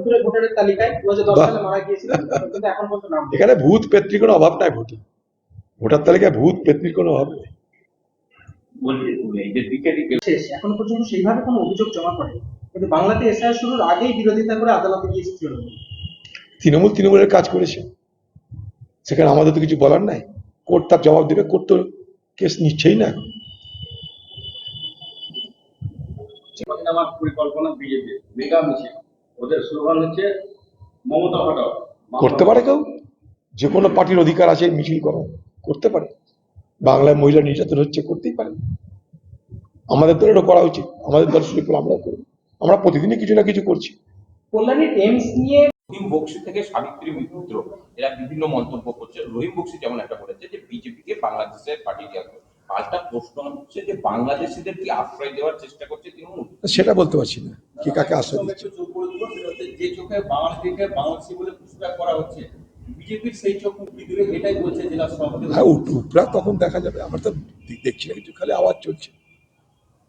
ভুতুরে ভোটারের তালিকায় দু হাজার দশ সালে মারা গিয়েছিলেন কিন্তু এখন পর্যন্ত নাম এখানে ভূত পেত্রী কোনো অভাব নাই ভোটে। ভোটার তালিকায় ভূত পেত্রীর কোনো অভাব নেই। এখন পর্যন্ত সেইভাবে কোনো অভিযোগ জমা পড়ে কিন্তু বাংলাতে এসআইআর শুরুর আগেই বিরোধিতা করে আদালতে গিয়েছে তৃণমূল তৃণমূল তৃণমূলের কাজ করেছে। সেখানে আমাদের তো কিছু বলার নাই। কোর্ট তার জবাব দেবে কোর্ট তো কেস নিচ্ছেই না আমার পরিকল্পনা বিজেপি মেগা মিছিল। ওদের স্লোগান হচ্ছে মমতা হটাও করতে পারে কেউ? যে কোনো পার্টির অধিকার আছে মিছিল করা। করতে পারে। বাংলায় মহিলা নির্যাতন হচ্ছে করতেই পারে। আমাদের দল এটা করা উচিত। আমাদের দল শুরু করে আমরা করব। আমরা প্রতিদিনই কিছু না কিছু করছি। কল্যাণীর এমস নিয়ে রহিম বক্সি থেকে সাবিত্রী মিত্র এরা বিভিন্ন মন্তব্য করছে। রহিম বক্সি যেমন একটা বলেছে যে বিজেপিকে বাংলাদেশের পার্টি দেওয়া পাল্টা প্রশ্ন হচ্ছে যে বাংলাদেশিদের কি আশ্রয় দেওয়ার চেষ্টা করছে তৃণমূল? সেটা বলতে পারছি না। কে কাকে আশ্রয় দিচ্ছে? যে চোখে বাংলাদেশকে বাংলাদেশি বলে পুষব্যাক করা হচ্ছে বিজেপির সেই চোখ মুক্তি এটাই বলছে জেলা সভাপতি হ্যাঁ তখন দেখা যাবে আমার তো দেখছি না কিছু খালি আওয়াজ চলছে।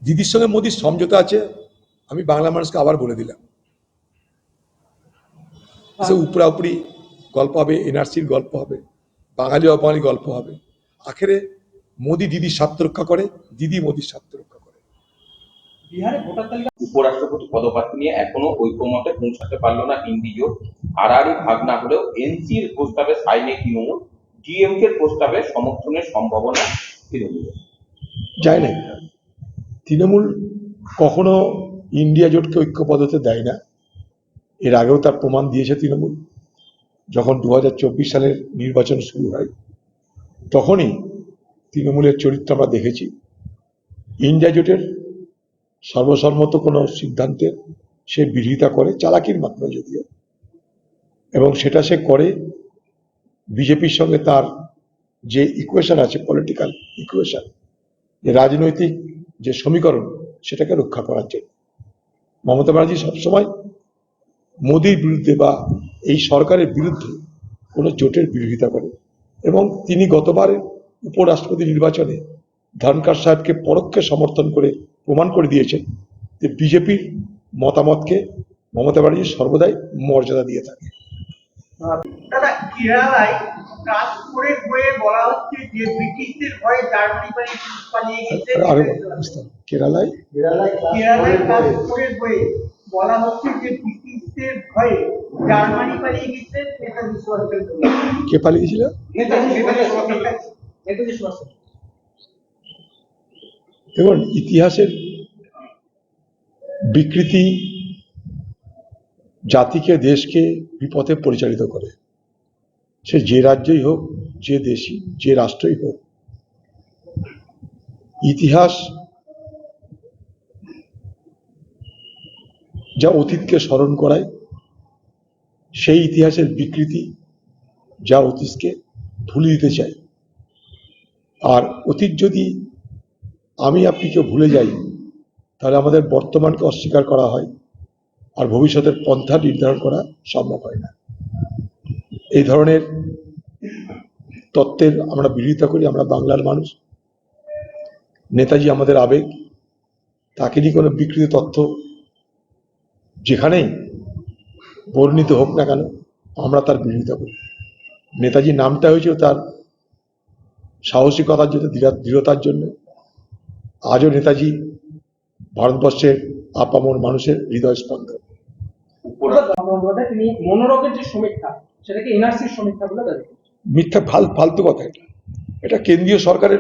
দিদির সঙ্গে মোদির সমঝোতা আছে আমি বাংলা মানুষকে আবার বলে দিলাম। উপরা উপরি গল্প হবে এনআরসির গল্প হবে বাঙালি অবাঙালি গল্প হবে। আখেরে মোদি দিদির স্বার্থ রক্ষা করে দিদি মোদির স্বার্থ রক্ষা করে। বিহারে ভোটার তালিকা উপরাষ্ট্রপতি পদপ্রার্থী নিয়ে এখনও ঐক্যমতে পৌঁছাতে পারল না ইন্ডি জোট আড়াআড়ি ভাগ না হলেও এনসির প্রস্তাবে সাইনে তৃণমূল ডিএমকে প্রস্তাবে সমর্থনের সম্ভাবনা তৃণমূলের। যায় না তৃণমূল কখনো ইন্ডিয়া জোটকে ঐক্যপদ হতে দেয় না। এর আগেও তার প্রমাণ দিয়েছে তৃণমূল। যখন দু হাজার চব্বিশ সালের নির্বাচন শুরু হয় তখনই তৃণমূলের চরিত্র আমরা দেখেছি। ইন্ডিয়া জোটের সর্বসম্মত কোনো সিদ্ধান্তে সে বিরোধিতা করে, চালাকির মাধ্যমে যদিও। এবং সেটা সে করে বিজেপির সঙ্গে তার যে ইকুয়েশন আছে পলিটিক্যাল ইকুয়েশন যে রাজনৈতিক যে সমীকরণ, সেটাকে রক্ষা করার জন্য। মমতা ব্যানার্জি সবসময় মোদির বিরুদ্ধে বা এই সরকারের বিরুদ্ধে কোনো জোটের বিরোধিতা করে। এবং তিনি গতবারের উপরাষ্ট্রপতি নির্বাচনে ধনকার সাহেবকে পরোক্ষে সমর্থন করে প্রমাণ করে দিয়েছেন যে বিজেপির মতামতকে মমতা ব্যানার্জি সর্বদাই মর্যাদা দিয়ে থাকে। দাদা কেরালায় কাশপুরের বইয়ে বলা হচ্ছে যে ব্রিটিশদের ভয়ে জার্মানি পালিয়ে পালিয়ে গেছে। আরও কেরালায় কেরালায় কাশপুরের বইয়ে বলা হচ্ছে যে ব্রিটিশদের ভয়ে জার্মানি পালিয়ে গেছে। নেতাজি সুভাষচন্দ্র কে পালিয়ে গেছিল নেতাজি নেতাজি সুভাষ নেতাজি সুভাষ দেখুন, ইতিহাসের বিকৃতি জাতিকে, দেশকে বিপথে পরিচালিত করে। সে যে রাজ্যই হোক, যে দেশই, যে রাষ্ট্রই হোক, ইতিহাস যা অতীতকে স্মরণ করায়, সেই ইতিহাসের বিকৃতি যা অতীতকে ভুলে দিতে চায়। আর অতীত যদি আমি আপনি কেউ ভুলে যাই, তাহলে আমাদের বর্তমানকে অস্বীকার করা হয় আর ভবিষ্যতের পন্থা নির্ধারণ করা সম্ভব হয় না। এই ধরনের তত্ত্বের আমরা বিরোধিতা করি, আমরা বাংলার মানুষ। নেতাজি আমাদের আবেগ, তাকে নিয়ে কোনো বিকৃত তথ্য যেখানেই বর্ণিত হোক না কেন, আমরা তার বিরোধিতা করি। নেতাজির নামটা হয়েছিল তার সাহসিকতার জন্য দৃঢ়তার জন্য আজও নেতাজি ভারতবর্ষের আপামর মানুষের হৃদয় স্পন্দন। মিথ্যা ফাল ফালতু কথা এটা। এটা কেন্দ্রীয় সরকারের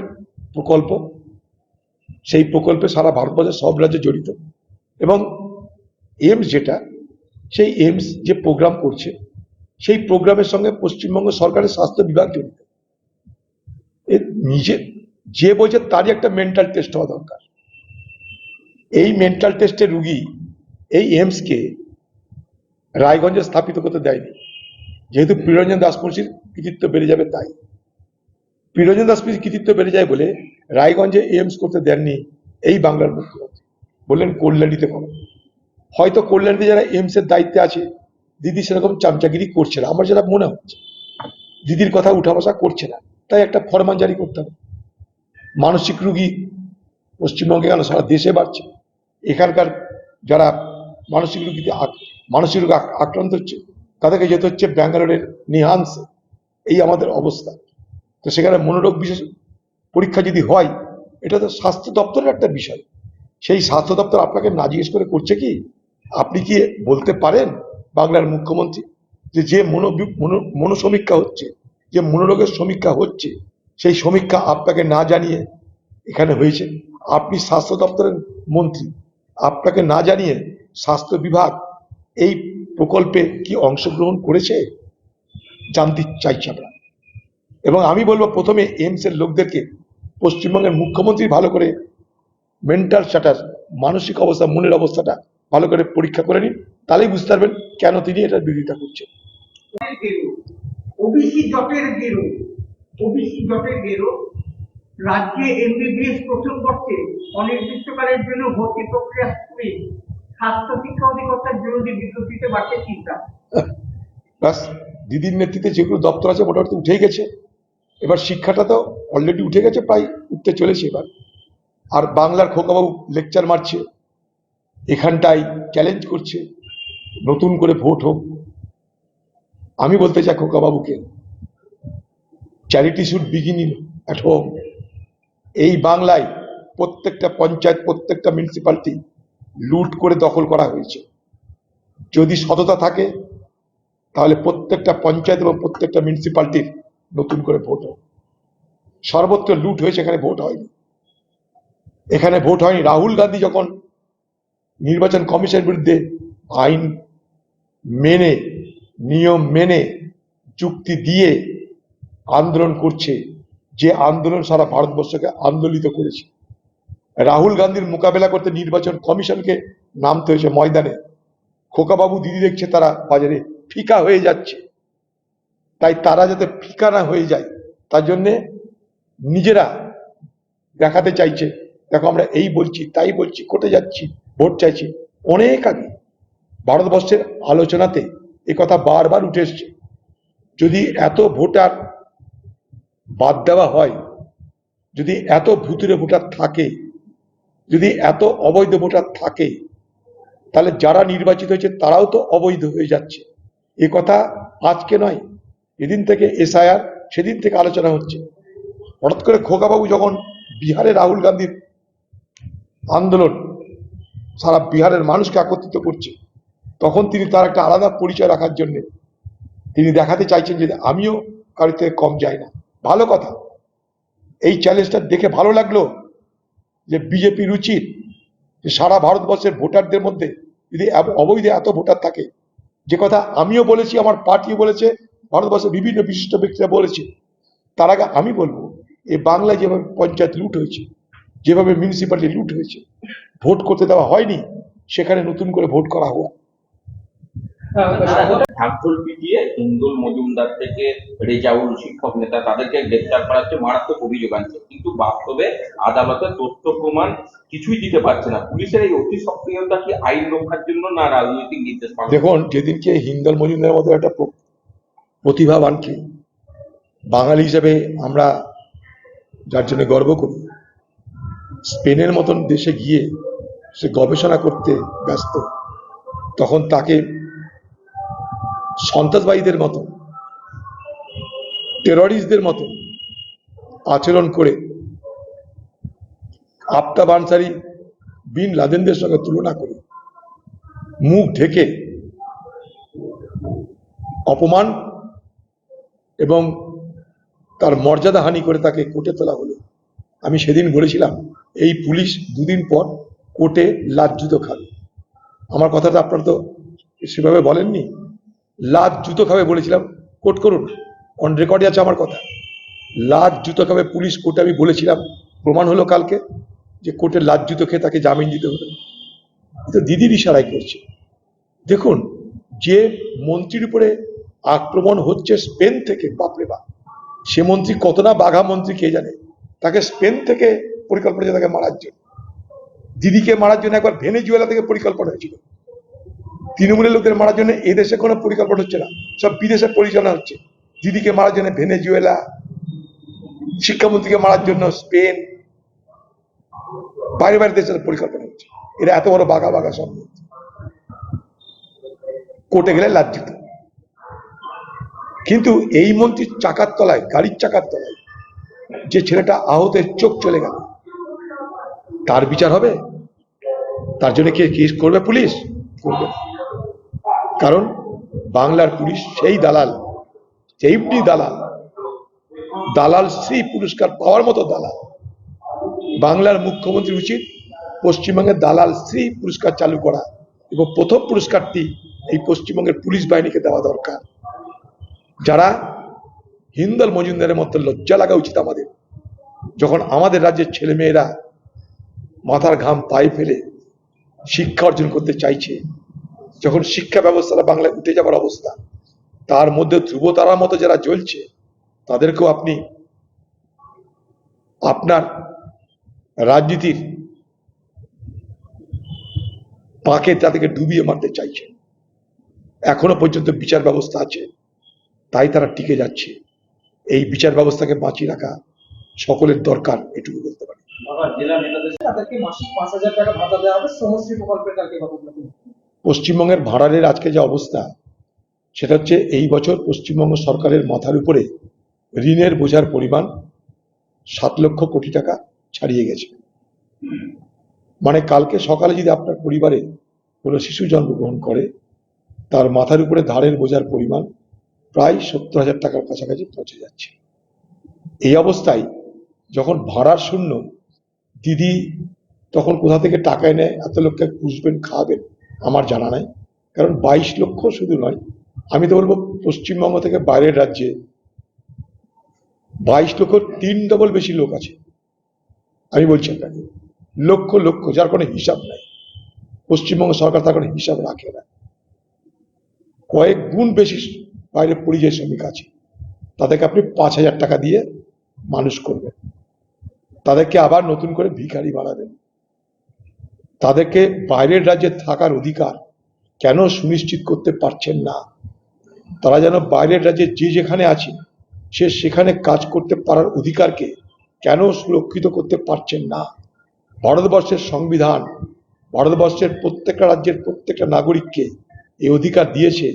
প্রকল্প। সেই প্রকল্পে সারা ভারতবর্ষের সব রাজ্যে জড়িত। এবং এইমস যেটা সেই এইমস যে প্রোগ্রাম করছে সেই প্রোগ্রামের সঙ্গে পশ্চিমবঙ্গ সরকারের স্বাস্থ্য বিভাগ জড়িত। নিজে, যে বলছে তারই একটা মেন্টাল টেস্ট হওয়া দরকার। এই মেন্টাল টেস্টের রুগী এই এইমসকে রায়গঞ্জে স্থাপিত করতে দেয়নি। যেহেতু প্রিয়রঞ্জন দাসমুন্সির কৃতিত্ব বেড়ে যাবে তাই। প্রিয়রঞ্জন দাসমুন্সির কৃতিত্ব বেড়ে যায় বলে রায়গঞ্জে এইমস করতে দেননি এই বাংলার মুখ্যমন্ত্রী। বললেন, কল্যাণীতে করো। হয়তো কল্যাণীতে যারা এইমস এর দায়িত্বে আছে, দিদি সেরকম চামচাগিরি করছে না। আমার যেটা মনে হচ্ছে, দিদির কথা উঠা বসা করছে না। তাই একটা ফরমান জারি করতে হবে। মানসিক রুগী পশ্চিমবঙ্গে কেন? সারা দেশে বাড়ছে। এখানকার যারা মানসিক রুগীতে মানসিক রোগে আক্রান্ত হচ্ছে, তাদেরকে যেতে হচ্ছে ব্যাঙ্গালোরের নিহান্স। এই আমাদের অবস্থা। তো সেখানে মনোরোগ বিশেষ পরীক্ষা যদি হয়, এটা তো স্বাস্থ্য দপ্তরের একটা বিষয়। সেই স্বাস্থ্য দপ্তর আপনাকে না জিজ্ঞেস করে করছে কি? আপনি কি বলতে পারেন বাংলার মুখ্যমন্ত্রী যে যে মনো মনো- মনোসমীক্ষা হচ্ছে যে মনোরোগের সমীক্ষা হচ্ছে, সেই সমীক্ষা আপনাকে না জানিয়ে এখানে হয়েছে। আপনি স্বাস্থ্য দপ্তরের মন্ত্রী, আপনাকে না জানিয়ে স্বাস্থ্য বিভাগ এই প্রকল্পে কি অংশগ্রহণ করেছে, জানতে চাইছি আমরা। এবং আমি বলব, প্রথমে এইমস এর লোকদেরকে, পশ্চিমবঙ্গের মুখ্যমন্ত্রী ভালো করে মেন্টাল স্ট্যাটাস, মানসিক অবস্থা, মনের অবস্থাটা ভালো করে পরীক্ষা করে নিন, তাহলেই বুঝতে পারবেন কেন তিনি এটার বিরোধিতা করছেন। ওবিসি জটের গেরো, ওবিসি জটের গেরো, রাজ্যে এমবিবিএস প্রথম বর্ষে অনির্দিষ্টকালের জন্য ভর্তি প্রক্রিয়া স্থগিত স্বাস্থ্য শিক্ষা অধিকর্তার বিরোধী বিজ্ঞপ্তিতে বাড়ছে চিন্তা। ব্যাস দিদির নেতৃত্বে যেগুলো দপ্তর আছে মোটামুটি উঠেই গেছে। এবার শিক্ষাটা তো অলরেডি উঠে গেছে, প্রায় উঠতে চলেছে এবার। আর বাংলার খোকাবাবু লেকচার মারছে, এখানটায় চ্যালেঞ্জ করছে, নতুন করে ভোট হোক। আমি বলতে চাই খোকাবাবুকে charity should begin in at home এই বাংলায় প্রত্যেকটা পঞ্চায়েত, প্রত্যেকটা মিউনিসিপালিটি লুট করে দখল করা হয়েছে। যদি সততা থাকে, তাহলে প্রত্যেকটা পঞ্চায়েত এবং প্রত্যেকটা মিউনিসিপালিটির নতুন করে ভোট হবে। সর্বত্র লুট হয়েছে, এখানে ভোট হয়নি। এখানে ভোট হয়নি। রাহুল গান্ধী যখন নির্বাচন কমিশনের বিরুদ্ধে আইন মেনে নিয়ম মেনে চুক্তি দিয়ে আন্দোলন করছে, যে আন্দোলন সারা ভারতবর্ষকে আন্দোলিত করেছে। রাহুল গান্ধীর মোকাবেলা করতে নির্বাচন কমিশনকে নামতে হয়েছে ময়দানে। খোকাবাবু দিদি দেখছে তারা বাজারে ফিকা হয়ে যাচ্ছে। তাই তারা যাতে ফিকা না হয়ে যায়, তার জন্যে নিজেরা দেখাতে চাইছে, দেখো আমরা এই বলছি, তাই বলছি কোটে যাচ্ছি, ভোট চাইছি। অনেক আগে ভারতবর্ষের আলোচনাতে এ কথা বারবার উঠে এসছে। যদি এত ভোটার বাদ দেওয়া হয়, যদি এত ভুতুরে ভোটার থাকে, যদি এত অবৈধ ভোটার থাকে, তাহলে যারা নির্বাচিত হয়েছে তারাও তো অবৈধ হয়ে যাচ্ছে। এ কথা আজকে নয়, এদিন থেকে এসআইআর, সেদিন থেকে আলোচনা হচ্ছে। হঠাৎ করে খোকাবাবু যখন বিহারে রাহুল গান্ধীর আন্দোলন সারা বিহারের মানুষকে একত্রিত করছে তখন তিনি তার একটা আলাদা পরিচয় রাখার জন্য তিনি দেখাতে চাইছেন যে আমিও কারোর থেকে কম যাই না। ভালো কথা। এই চ্যালেঞ্জটা দেখে ভালো লাগল যে বিজেপির উচিত যে সারা ভারতবর্ষের ভোটারদের মধ্যে যদি অবৈধ এত ভোটার থাকে। যে কথা আমিও বলেছি, আমার পার্টিও বলেছে, ভারতবর্ষের বিভিন্ন বিশিষ্ট ব্যক্তিরা বলেছে। তার আগে আমি বলব, এই বাংলায় যেভাবে পঞ্চায়েত লুট হয়েছে, যেভাবে মিউনিসিপ্যালিটি লুট হয়েছে, ভোট করতে দেওয়া হয়নি, সেখানে নতুন করে ভোট করা হোক। ঢাকঢোল পিটিয়ে হিন্দুল মজুমদার থেকে রেজাউল শিক্ষক নেতা তাদেরকে গ্রেপ্তার করার যে মারাত্মক অভিযোগ আনছে। কিন্তু বাস্তবে আদালতে তথ্য প্রমাণ কিছুই দিতে পারছে না। পুলিশের এই অতি সক্রিয়তা কি আইন রক্ষার জন্য না রাজনৈতিক নির্দেশ দেখুন যেদিনকে হিন্দল মজুমদারের মতো একটা প্র- প্রতিভাবানকে বাঙালি হিসেবে আমরা যার জন্য গর্ব করি, স্পেনের মতন দেশে গিয়ে সে গবেষণা করতে ব্যস্ত, তখন তাকে সন্ত্রাসবাদীদের মতো টেররিস্টদের মতো আচরণ করে আফতাব আনসারি বিন লাদেনদের সঙ্গে তুলনা করে মুখ ঢেকে অপমান এবং তার মর্যাদা হানি করে তাকে কোর্টে তোলা হলো। আমি সেদিন বলেছিলাম, এই পুলিশ দুদিন পর কোর্টে লাজ জুতো খাবে। আমার কথাটা আপনারা তো সেভাবে বলেননি? লাজ জুতো খাবে বলেছিলাম কোর্ট করুন অন রেকর্ডে আছে আমার কথা। লাজ জুতো খাবে পুলিশ কোর্টে আমি বলেছিলাম, প্রমাণ হলো কালকে, যে কোর্টে লাজ জুতো খেয়ে তাকে জামিন দিতে হলো তো দিদির ইশারায় করছে। দেখুন, যে মন্ত্রীর উপরে আক্রমণ হচ্ছে স্পেন থেকে, বাপরে বাপ। সে মন্ত্রী কত না বাঘা মন্ত্রী, কে জানে? তাকে স্পেন থেকে পরিকল্পনা তাকে মারার জন্য। দিদিকে মারার জন্য একবার ভেনেজুয়েলা থেকে পরিকল্পনা হয়েছিল। তৃণমূলের লোকদের মারার জন্য এদেশে কোনো পরিকল্পনা হচ্ছে না। সব বিদেশে পরিচালনা হচ্ছে। দিদিকে মারার জন্য ভেনেজুয়েলা, শিক্ষামন্ত্রীকে মারার জন্য স্পেন। বাইরে বাইরে দেশের পরিকল্পনা হচ্ছে। এরা এত বড় বাঘা বাঘা সব। কোর্টে গেলে লাজ্জিত। কিন্তু এই মন্ত্রীর চাকার তলায়, গাড়ির চাকার তলায় যে ছেলেটা আহতের চোখ চলে গেল, তার বিচার হবে? তার জন্য কি কেস করবে? পুলিশ করবে না। কারণ বাংলার পুলিশ সেই দালাল সেইমনি দালাল। দালাল শ্রী পুরস্কার পাওয়ার মতো দালাল। বাংলার মুখ্যমন্ত্রী উচিত পশ্চিমবঙ্গের দালাল শ্রী পুরস্কার চালু করা এবং প্রথম পুরস্কারটি এই পশ্চিমবঙ্গের পুলিশ বাহিনীকে দেওয়া দরকার। যারা হিন্দল মজুমদারের মতো লজ্জা লাগা উচিত আমাদের। যখন আমাদের রাজ্যের ছেলেমেয়েরা মাথার ঘাম পায়ে ফেলে শিক্ষা অর্জন করতে চাইছে যখন শিক্ষা ব্যবস্থাটা বাংলায় উঠে যাবার অবস্থা তার মধ্যে ধ্রুবতারার মতো যারা জ্বলছে তাদেরকেও আপনি আপনার রাজনীতির পাকে তাদেরকে ডুবিয়ে মারতে চাইছে এখনও পর্যন্ত বিচার ব্যবস্থা আছে তাই তারা টিকে যাচ্ছে। এই বিচার ব্যবস্থাকে বাঁচিয়ে রাখা সকলের দরকার এটুকু বলতে পারি। তাদেরকে মাসিক পাঁচ হাজার টাকা ভাতা দেওয়া হবে শ্রমশ্রী প্রকল্পের কালকে কথা পশ্চিমবঙ্গের ভাড়ারের আজকে যে অবস্থা, সেটা হচ্ছে এই বছর পশ্চিমবঙ্গ সরকারের মাথার উপরে ঋণের বোঝার পরিমাণ সাত লক্ষ কোটি টাকা ছাড়িয়ে গেছে। মানে কালকে সকালে যদি আপনার পরিবারে কোনো শিশু জন্মগ্রহণ করে, তার মাথার উপরে ধারের বোঝার পরিমাণ প্রায় সত্তর হাজার টাকার কাছাকাছি পৌঁছে যাচ্ছে। এই অবস্থায় যখন ভাড়ার শূন্য, দিদি তখন কোথা থেকে টাকা এনে এত লোককে পুষবেন খাওয়াবেন? আমার জানা নাই। কারণ বাইশ লক্ষ শুধু নয়, আমি তো বলব পশ্চিমবঙ্গ থেকে বাইরের রাজ্যে বাইশ লক্ষ তিন ডবল বেশি লোক আছে। আমি বলছি আপনাকে, লক্ষ লক্ষ, যার কোনো হিসাব নাই। পশ্চিমবঙ্গ সরকার তার কোনো হিসাব রাখে না। কয়েক গুণ বেশি বাইরে পরিযায়ী শ্রমিক আছে। তাদেরকে আপনি পাঁচ হাজার টাকা দিয়ে মানুষ করবেন। তাদেরকে আবার নতুন করে ভিখারি বাড়াবেন তাদেরকে বাইরের রাজ্যে থাকার অধিকার কেন সুনিশ্চিত করতে পারছেন না? তারা যেন বাইরের রাজ্যে যে যেখানে আছে, সে সেখানে কাজ করতে পারার অধিকারকে কেন সুরক্ষিত করতে পারছেন না? ভারতবর্ষের সংবিধান, ভারতবর্ষের প্রত্যেকটা রাজ্যের প্রত্যেকটা নাগরিককে এই অধিকার দিয়েছে।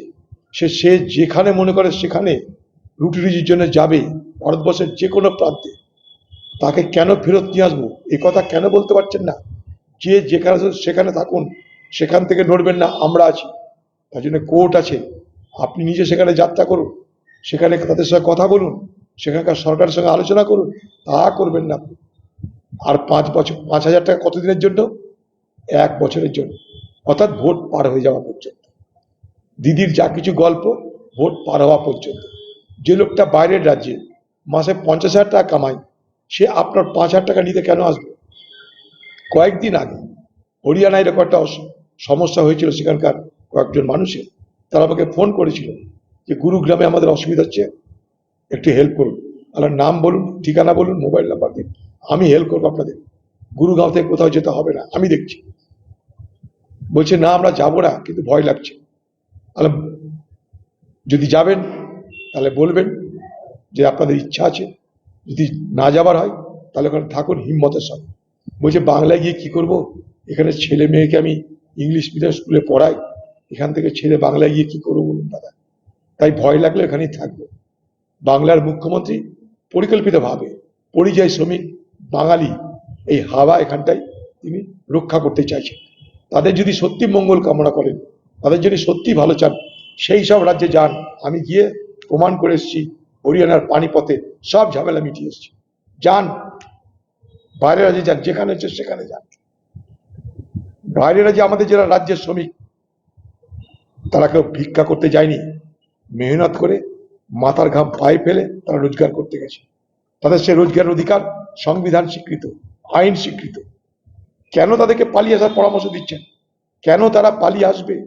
সে সে যেখানে মনে করে সেখানে রুটি রুজির জন্য যাবে ভারতবর্ষের যে কোনো প্রান্তে। তাকে কেন ফেরত নিয়ে আসব? এ কথা কেন বলতে পারছেন না? যে যেখানে সেখানে থাকুন। সেখান থেকে নড়বেন না, আমরা আছি। তার জন্য কোর্ট আছে। আপনি নিজে সেখানে যাত্রা করুন। সেখানে তাদের সঙ্গে কথা বলুন। সেখানকার সরকারের সঙ্গে আলোচনা করুন। তা করবেন না। আর পাঁচ বছর, পাঁচ হাজার টাকা কতদিনের জন্য? এক বছরের জন্য। অর্থাৎ ভোট পার হয়ে যাওয়া পর্যন্ত। দিদির যা কিছু গল্প, ভোট পার হওয়া পর্যন্ত। যে লোকটা বাইরের রাজ্যে মাসে পঞ্চাশ হাজার টাকা কামায়, সে আপনার পাঁচ হাজার টাকা নিতে কেন আসবে? কয়েকদিন আগে হরিয়ানায় এরকম একটা সমস্যা হয়েছিল সেখানকার কয়েকজন মানুষের। তারা আমাকে ফোন করেছিল যে, গুরুগ্রামে আমাদের অসুবিধা হচ্ছে, একটু হেল্প করুন। আমার নাম বলুন, ঠিকানা বলুন মোবাইল নাম্বার দিন। আমি হেল্প করব আপনাদের। গুরুগাঁও থেকে কোথাও যেতে হবে না, আমি দেখছি। বলছে, না, আমরা যাব না, কিন্তু ভয় লাগছে। তাহলে যদি যাবেন, তাহলে বলবেন যে, আপনাদের ইচ্ছা আছে। যদি না যাবার হয়, তাহলে ওখানে থাকুন, হিম্মতের সঙ্গে বলছে, বাংলায় গিয়ে কি করব? এখানে ছেলে মেয়েকে আমি ইংলিশ মিডিয়াম স্কুলে পড়াই, এখান থেকে ছেলে বাংলায় গিয়ে কি করব বলুন দাদা? তাই ভয় লাগলে এখানেই থাকব। বাংলার মুখ্যমন্ত্রী পরিকল্পিতভাবে পরিযায়ী শ্রমিক, বাঙালি, এই হাওয়া এখানটায় তিনি রক্ষা করতে চাইছেন। তাদের যদি সত্যি মঙ্গল কামনা করেন, তাদের যদি সত্যি ভালো চান, সেই সব রাজ্যে যান। আমি গিয়ে প্রমাণ করে এসেছি, হরিয়ানার পানিপথে সব ঝামেলা মিটিয়ে এসেছি। যান বাইরের রাজ্যে যান যেখানে হচ্ছে সেখানে যান বাইরের রাজ্যে আমাদের যারা রাজ্যের শ্রমিক, তারা কেউ ভিক্ষা করতে যায়নি, মেহনত করে মাথার ঘাম পায়ে ফেলে তারা রোজগার করতে গেছে। তাদের সে রোজগারের অধিকার সংবিধান স্বীকৃত, আইন স্বীকৃত। কেন তাদেরকে পালিয়ে আসার পরামর্শ দিচ্ছেন? কেন তারা পালিয়ে আসবে?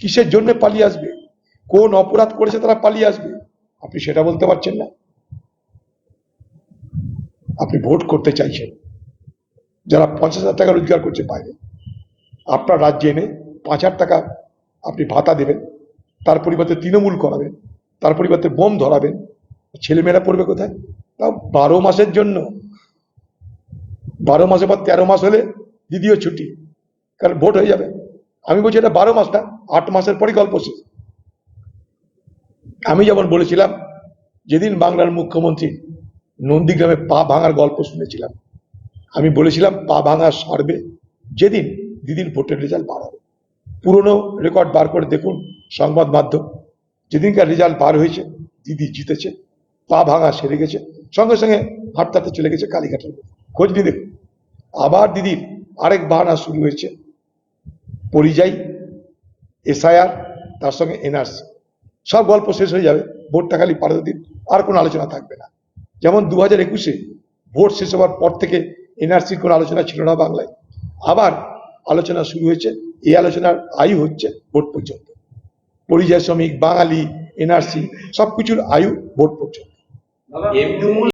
কিসের জন্য পালিয়ে আসবে? কোন অপরাধ করেছে তারা পালিয়ে আসবে? আপনি সেটা বলতে পারছেন না। আপনি ভোট করতে চাইছেন। যারা পঞ্চাশ হাজার টাকা রোজগার করছে বাইরে, আপনার রাজ্যে এনে পাঁচ হাজার টাকা আপনি ভাতা দেবেন, তার পরিবর্তে তৃণমূল করাবেন, তার পরিবর্তে বোম ধরাবেন, ছেলেমেয়েরা পড়বে কোথায়? তাও বারো মাসের জন্য। বারো মাসের পর তেরো মাস হলে দ্বিতীয় ছুটি, কারণ ভোট হয়ে যাবে। আমি বলছি এটা বারো মাস না, আট মাসের পরই গল্প শেষ। আমি যেমন বলেছিলাম, যেদিন বাংলার মুখ্যমন্ত্রী নন্দীগ্রামে পা ভাঙার গল্প শুনেছিলাম। আমি বলেছিলাম, পা ভাঙা সারবে। যেদিন দিদির ভোটের রেজাল্ট বার হবে। পুরনো রেকর্ড বার করে দেখুন সংবাদ মাধ্যম। যেদিনকার রেজাল্ট বার হয়েছে, দিদি জিতেছে, পা ভাঙা সেরে গেছে, সঙ্গে সঙ্গে হাঁটতে চলে গেছে কালীঘাটের খোঁজ নিয়ে দেখুন। আবার দিদির আরেক বাহানা শুরু হয়েছে। পরিযায়ী, এসআইআর, তার সঙ্গে এনআরসি। সব গল্প শেষ হয়ে যাবে। ভোটটা খালি পাঠাতে দিন আর কোনো আলোচনা থাকবে না। যেমন দু হাজার একুশে ভোট শেষ হওয়ার পর থেকে এনআরসির কোনো আলোচনা ছিল না বাংলায়। আবার আলোচনা শুরু হয়েছে, এই আলোচনার আয়ু হচ্ছে ভোট পর্যন্ত। পরিযায়ী শ্রমিক, বাঙালি, এনআরসি সব কিছুর আয়ু ভোট পর্যন্ত।